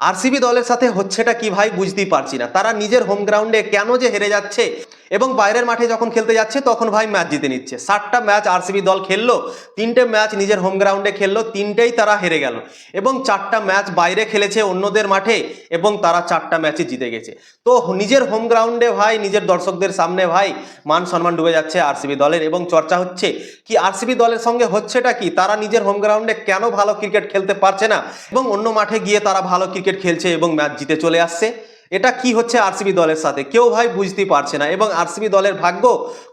RCB দলের সাথে হচ্ছেটা কি ভাই বুঝতেই পারছি না। তারা নিজের হোম গ্রাউন্ডে কেন যে হেরে যাচ্ছে এবং বাইরের মাঠে যখন খেলতে যাচ্ছে, তখন ভাই ম্যাচ জিতে নিচ্ছে। ষাটটা ম্যাচ আরসিবি দল খেললো, তিনটে ম্যাচ নিজের হোম গ্রাউন্ডে খেললো, তিনটেই তারা হেরে গেল। এবং চারটা ম্যাচ বাইরে খেলেছে অন্যদের মাঠে, এবং তারা চারটা ম্যাচে জিতে গেছে। তো নিজের হোম গ্রাউন্ডে ভাই, নিজের দর্শকদের সামনে ভাই, মান সম্মান ডুবে যাচ্ছে আরসিবি দলের। এবং চর্চা হচ্ছে কি, আরসিবি দলের সঙ্গে হচ্ছেটা কি, তারা নিজের হোম গ্রাউন্ডে কেন ভালো ক্রিকেট খেলতে পারছে না? এবং অন্য মাঠে গিয়ে তারা ভালো ক্রিকেট খেলছে এবং ম্যাচ জিতে চলে আসছে। এটা কি হচ্ছে আরসিবি দলের সাথে? কেউ ভাই বুঝতে পারছে না এবং আরসিবি দলের ভাগ্য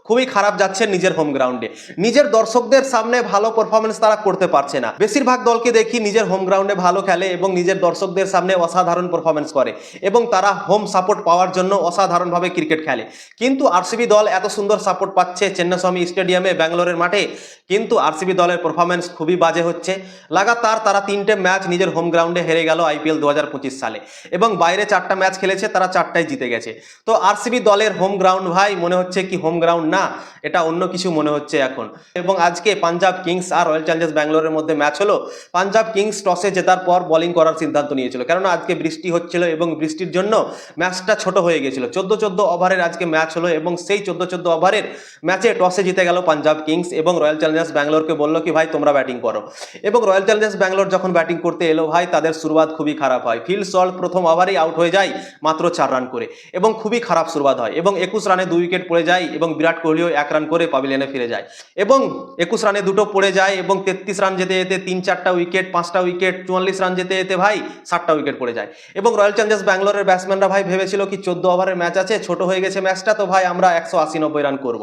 খুবই খারাপ যাচ্ছে নিজের হোম গ্রাউন্ডে নিজের দর্শকদের সামনে ভালো পারফরমেন্স তারা করতে পারছে না। বেশিরভাগ দলকে দেখি নিজের হোম গ্রাউন্ডে ভালো খেলে এবং নিজের দর্শকদের সামনে অসাধারণ পারফরমেন্স করে এবং তারা হোম সাপোর্ট পাওয়ার জন্য অসাধারণভাবে ক্রিকেট খেলে। কিন্তু আরসিবি দল এত সুন্দর সাপোর্ট পাচ্ছে চেন্নাস্বামী স্টেডিয়ামে ব্যাঙ্গালোরের মাঠে। কিন্তু আরসিবি দলের পারফরমেন্স খুবই বাজে হচ্ছে। লাগাতার তারা তিনটে ম্যাচ নিজের হোম গ্রাউন্ডে হেরে গেল আইপিএল দু হাজার পঁচিশ সালে এবং বাইরে চারটা ম্যাচ খেলেছে, তারা চারটায় জিতে গেছে। তো আরসিবি দলের হোম গ্রাউন্ড ভাই, মনে হচ্ছে কি হোম গ্রাউন্ড না, এটা অন্য কিছু মনে হচ্ছে এখন। এবং আজকে পাঞ্জাব কিংস আর রয়্যাল চ্যালেঞ্জার্স ব্যাঙ্গালোরের মধ্যে ম্যাচ হলো। পাঞ্জাব কিংস টসে জেতার পর বোলিং করার সিদ্ধান্ত নিয়েছিল। কেননা, আজকে বৃষ্টি হচ্ছিল এবং বৃষ্টির জন্য ম্যাচটা ছোট হয়ে গেছিল। চোদ্দ চোদ্দ ওভারের আজকে ম্যাচ হলো এবং সেই চোদ্দ চোদ্দ ওভারের ম্যাচে টসে জিতে গেল পাঞ্জাব কিংস এবং রয়্যাল চ্যালেঞ্জার্স ব্যাঙ্গালোরকে বলল কি, ভাই, তোমরা ব্যাটিং করো। এবং রয়্যাল চ্যালেঞ্জার্স ব্যাঙ্গালোর যখন ব্যাটিং করতে এলো, ভাই, তাদের শুরুয়াত খুবই খারাপ হয়। ফিল সল্ট প্রথম ওভারেই আউট হয়ে যায় মাত্র চার রান করে এবং খুবই খারাপ শুরুয়াত হয় এবং একুশ রানে দুই উইকেট পড়ে যায় এবং বিরাট কোহলিও এক রান করে পাবিলিয়নে ফিরে যায়। এবং একুশ রানে দুটো পড়ে যায় এবং তেত্রিশ রান যেতে যেতে তিন চারটা উইকেট পাঁচটা উইকেট চুয়াল্লিশ রান যেতে যেতে ভাই ষাটটা উইকেট পড়ে যায়। এবং রয়্যাল চ্যালেঞ্জার্স ব্যাঙ্গালোরের ব্যাটসম্যানরা ভাই ভেবেছিল কি চোদ্দ ওভারের ম্যাচ আছে, ছোট হয়ে গেছে ম্যাচটা তো ভাই আমরা একশো আশি নব্বই রান করব।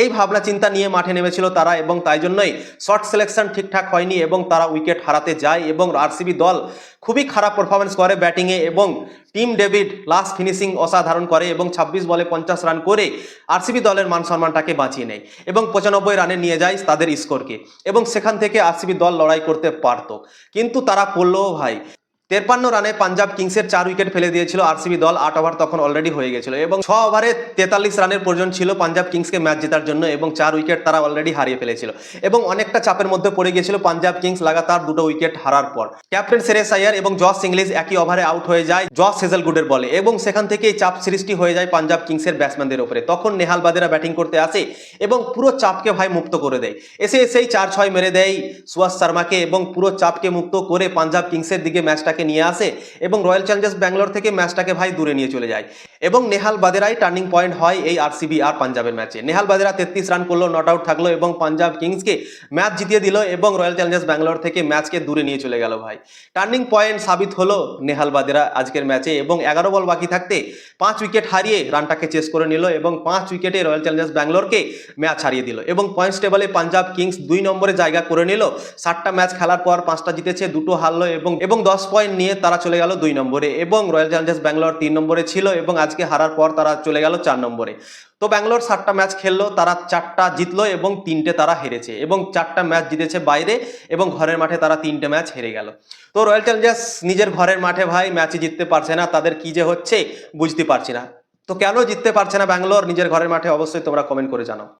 এই ভাবনা চিন্তা নিয়ে মাঠে নেমেছিল তারা এবং তাই জন্যই শর্ট সিলেকশন ঠিকঠাক হয়নি এবং তারা উইকেট হারাতে যায় এবং আরসিবি দল খুবই খারাপ পারফরমেন্স করে ব্যাটিংয়ে এবং টিম ডেভিড লাস্ট ফিনিশিং অসাধারণ করে এবং ছাব্বিশ বলে পঞ্চাশ রান করে আরসিবি দলের মান সম্মানটাকে বাঁচিয়ে নেয় এবং পঁচানব্বই রানে নিয়ে যায় তাদের স্কোরকে এবং সেখান থেকে আরসিবি দল লড়াই করতে পারত। কিন্তু তারা করল ভাই তেরপান্ন রানে পাঞ্জাব কিংসের চার উইকেট ফেলে দিয়েছিল আরসিবি দল, আট ওভার তখন অলরেডি হয়ে গেছিল এবং ছ ওভারে তেতাল্লিশ রানের প্রয়োজন ছিল পাঞ্জাব কিংসকে ম্যাচ জেতার জন্য এবং চার উইকেট তারা অলরেডি হারিয়ে ফেলেছিল এবং অনেকটা চাপের মধ্যে পড়ে গিয়েছিল পাঞ্জাব কিংস লাগাতার দুটো উইকেট হারার পর। ক্যাপ্টেন সেরেস আয়ার এবং জস ইংলিশ একই ওভারে আউট হয়ে যায় জস হেজেলগুডের বলে এবং সেখান থেকেই চাপ সৃষ্টি হয়ে যায় পাঞ্জাব কিংসের ব্যাটসম্যানদের উপরে। তখন নেহাল বাদেরা ব্যাটিং করতে আসে এবং পুরো চাপকে ভাই মুক্ত করে দেয়। এসে এসেই চার ছয় মেরে দেয় সুয়াস শর্মাকে এবং পুরো চাপকে মুক্ত করে পাঞ্জাব কিংসের দিকে ম্যাচটাকে নিয়ে আসে এবং রয়্যাল চ্যালেঞ্জার্স ব্যাঙ্গালোর থেকে ম্যাচটাকে ভাই দূরে নিয়ে চলে যায়। এবং নেহাল বাদেরাই টার্নিং পয়েন্ট হয় এই আরসিবি আর পাঞ্জাবের ম্যাচে। নেহাল বাদেরা তেত্রিশ রান করল, নট আউট থাকল এবং পাঞ্জাব কিংসকে ম্যাচ জিতিয়ে দিল এবং রয়্যাল চ্যালেঞ্জার্স ব্যাঙ্গালোর থেকে ম্যাচকে দূরে নিয়ে চলে গেল ভাই। টার্নিং পয়েন্ট সাবিত হলো নেহাল বাদেরা আজকের ম্যাচে এবং এগারো বল বাকি থাকতে পাঁচ উইকেট হারিয়ে রানটাকে চেস করে নিল এবং পাঁচ উইকেটে রয়্যাল চ্যালেঞ্জার্স ব্যাঙ্গালোরকে ম্যাচ হারিয়ে দিল এবং পয়েন্টস টেবলে পাঞ্জাব কিংস দুই নম্বরে জায়গা করে নিল। সাতটা ম্যাচ খেলার পর পাঁচটা জিতেছে, দুটো হারলো এবং এবং দশ পয়েন্ট নিয়ে তারা চলে গেল দুই নম্বরে এবং রয়্যাল চ্যালেঞ্জার্স ব্যাঙ্গালোর তিন নম্বরে ছিল এবং আজকে হারার পর তারা চলে গেল চার নম্বরে। তো ব্যাঙ্গালোর সাতটা ম্যাচ খেললো, তারা চারটা জিতলো এবং তিনটে তারা হেরেছে এবং চারটা ম্যাচ জিতেছে বাইরে এবং ঘরের মাঠে তারা তিনটে ম্যাচ হেরে গেল। তো রয়্যাল চ্যালেঞ্জার্স নিজের ঘরের মাঠে ভাই ম্যাচে জিততে পারছে না, তাদের কি যে হচ্ছে বুঝতে পারছি না। তো কেন জিততে পারছে না ব্যাঙ্গালোর নিজের ঘরের মাঠে? অবশ্যই তোমরা কমেন্ট করে জানাও।